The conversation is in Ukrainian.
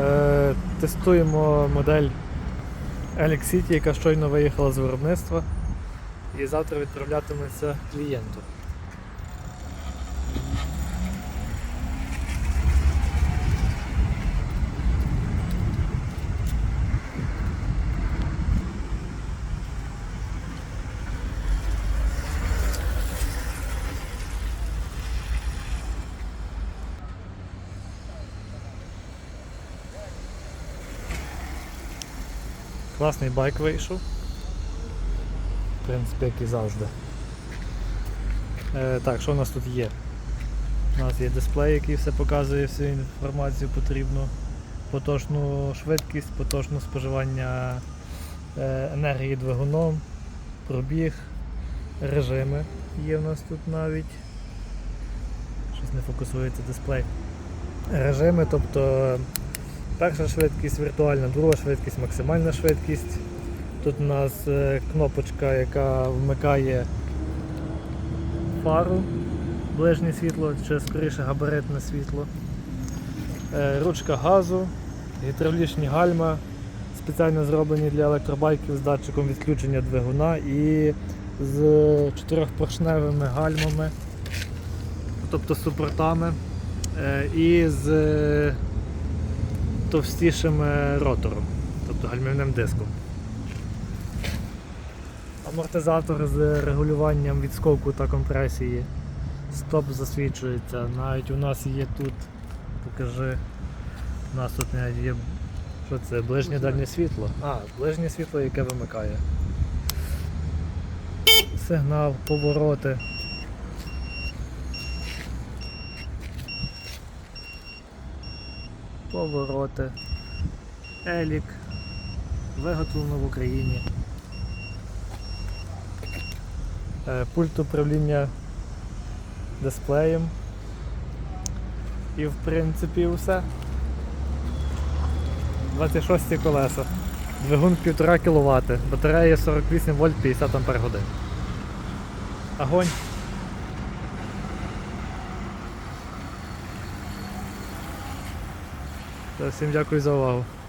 Е, тестуємо модель Alex City, яка щойно виїхала з виробництва і завтра відправлятиметься клієнту. Класний байк вийшов. В принципі, як і завжди. Е, так, що у нас тут є? У нас є дисплей, який все показує всю інформацію потрібну. Поточну швидкість, поточне споживання е, енергії двигуном, пробіг, режими є в нас тут навіть. Щось не фокусується дисплей. Режими, тобто перша швидкість віртуальна, друга швидкість, максимальна швидкість. Тут у нас е, кнопочка, яка вмикає фару, ближнє світло чи скоріше габаритне світло. Е, Ручка газу, гідравлічні гальма, спеціально зроблені для електробайків з датчиком відключення двигуна і з чотирьохпоршневими гальмами, тобто супортами, е, і з товстішим ротором, тобто гальмівним диском. Амортизатор з регулюванням відскоку та компресії. Стоп засвічується. Навіть у нас є тут, покажи, у нас тут є що це, ближнє дальнє світло. А, ближнє світло, яке вимикає. Сигнал, повороти. Повороти. Елік. Виготовлено в Україні. Е, Пульт управління дисплеєм. І в принципі все. 26 колеса. Двигун 1,5 кВт. Батарея 48 вольт 50 Ампер годин. Огонь. Teraz chcem ďakujem za váhu.